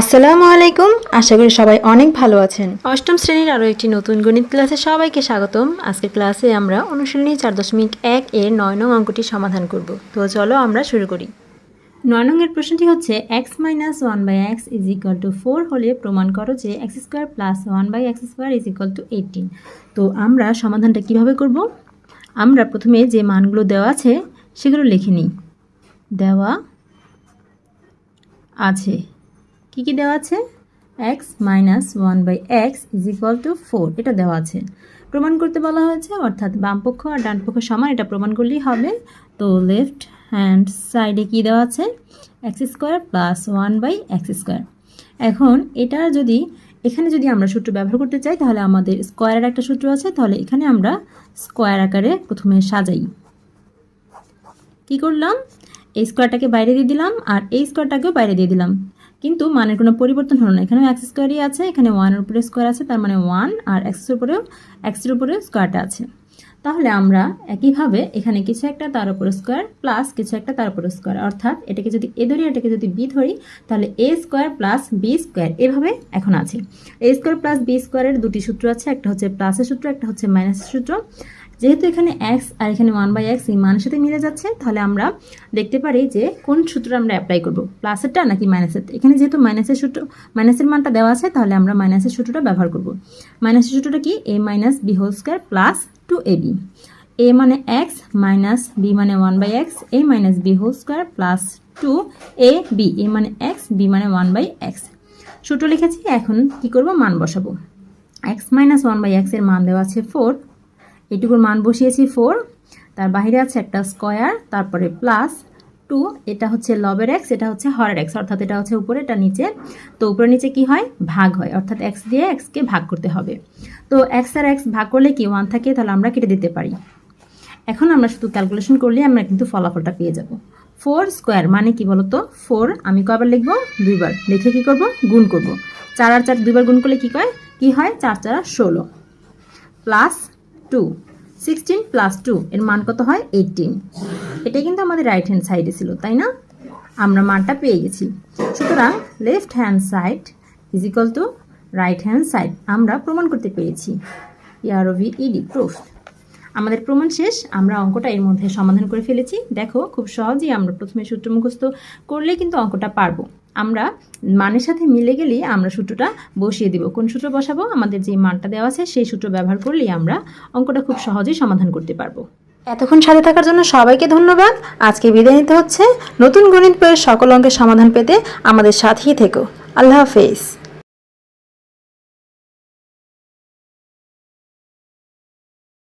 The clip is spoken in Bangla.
আসসালামু আলাইকুম। আশা করি সবাই অনেক ভালো আছেন। অষ্টম শ্রেণির আরও একটি নতুন গণিত ক্লাসে সবাইকে স্বাগতম। আজকের ক্লাসে আমরা অনুশীলনী চার দশমিক এক এর নয় নং অঙ্কটি সমাধান করব। তো চলো আমরা শুরু করি। নয় নংয়ের প্রশ্নটি হচ্ছে X minus one by X is equal to four হলে প্রমাণ করো যে X square plus one by X square is equal to eighteen তো আমরা সমাধানটা কীভাবে করব? আমরা প্রথমে যে মানগুলো দেওয়া আছে সেগুলো লিখে নিই। দেওয়া আছে। কি কি দেওয়া আছে? X minus one by X is equal to four এটা দেওয়া আছে। প্রমাণ করতে বলা হয়েছে, অর্থাৎ বাম পক্ষ আর ডান পক্ষ সমান, এটা প্রমাণ করলেই হবে। তো লেফট হ্যান্ড সাইডে কি দেওয়া আছে? X square plus one by X square এখন এটা যদি, এখানে যদি আমরা সূত্র ব্যবহার করতে চাই, তাহলে আমাদের স্কোয়ারের একটা সূত্র আছে। তাহলে এখানে আমরা স্কোয়ার আকারে প্রথমে সাজাই। কি করলাম? এই স্কোয়ারটাকে বাইরে দিয়ে দিলাম, আর এই স্কোয়ারটাকেও বাইরে দিয়ে দিলাম। কিন্তু মানের কোনো পরিবর্তন হলো না। এখানেও এক্স স্কোয়ারই আছে, এখানে ওয়ানের উপরে স্কোয়ার আছে, তার মানে ওয়ান আর এক্সের উপরেও এক্সের উপরেও স্কোয়ারটা আছে। তাহলে আমরা একইভাবে এখানে কিছু একটা, তার উপরে স্কোয়ার প্লাস কিছু একটা, তার উপরে স্কোয়ার অর্থাৎ এটাকে যদি এ ধরি, এটাকে যদি বি ধরি, তাহলে A square plus B square এভাবে এখন আছে। এ স্কোয়ার প্লাস বি স্কোয়ারের দুটি সূত্র আছে, একটা হচ্ছে প্লাসের সূত্র, একটা হচ্ছে মাইনাসের সূত্র। যেহেতু এখানে এক্স আর এখানে ওয়ান বাই এক্স এই মানের সাথে মিলে যাচ্ছে, তাহলে আমরা দেখতে পারি যে কোন সূত্র আমরা অ্যাপ্লাই করব প্লাসেরটা নাকি মাইনাসের এখানে যেহেতু মাইনাসের সূত্র মাইনাসের মানটা দেওয়া আছে, তাহলে আমরা মাইনাসের সূত্রটা ব্যবহার করব। মাইনাসের সূত্রটা কি? A minus B whole square plus two A B A মানে এক্স মাইনাস বি মানে one by X A minus B whole square plus two A B A মানে এক্স বি মানে ওয়ান বাই এক্স সূত্র লিখেছি, এখন কি করব? মান বসাবো। এক্স মাইনাস ওয়ান বাই এক্সের মান দেওয়া আছে ফোর এটুকুর মান বসিয়েছি ফোর তার বাইরে আছে একটা স্কোয়ার তারপরে প্লাস টু এটা হচ্ছে লবের এক্স এটা হচ্ছে হরের এক্স অর্থাৎ এটা হচ্ছে উপরে, এটা নিচে। তো উপরে নিচে কি হয়? ভাগ হয়, অর্থাৎ এক্স দিয়ে এক্সকে ভাগ করতে হবে। তো এক্স আর এক্স ভাগ করলে কি ওয়ান থাকে? তাহলে আমরা কেটে দিতে পারি। এখন আমরা শুধু ক্যালকুলেশন করলে আমরা কিন্তু ফলাফলটা পেয়ে যাব। ফোর স্কোয়ার মানে কি বলতো? ফোর আমি কয়বার লিখব? দুইবার। লিখে কি করব? গুণ করব। চার আর চার দুইবার গুণ করলে কি কয়? কি হয়? চার চার ষোলো। Plus two sixteen plus two এর মান কত হয়? এইটিন এটা কিন্তু আমাদের রাইট হ্যান্ড সাইডে ছিল, তাই না? আমরা মানটা পেয়ে গেছি। সুতরাং left hand side is equal to right hand side আমরা প্রমাণ করতে পেরেছি। ইয়ারোভি ইডি প্রুফ আমাদের প্রমাণ শেষ, আমরা অঙ্কটা এর মধ্যে সমাধান করে ফেলেছি। দেখো, খুব সহজেই আমরা প্রথমে সূত্র মুখস্থ করলে কিন্তু অঙ্কটা পারব। আমরা মানের সাথে মিলে গেলেই আমরা সূত্রটা বসিয়ে দিব। কোন সূত্র বসাবো? আমাদের যে মানটা দেওয়া আছে, সেই সূত্র ব্যবহার করলেই আমরা অঙ্কটা খুব সহজেই সমাধান করতে পারব। এতক্ষণ সাথে থাকার জন্য সবাইকে ধন্যবাদ। আজকে বিদায় নিতে হচ্ছে। নতুন গণিত বইয়ের সকল অঙ্কের সমাধান পেতে আমাদের সাথেই থেকো। আল্লাহ হাফেজ।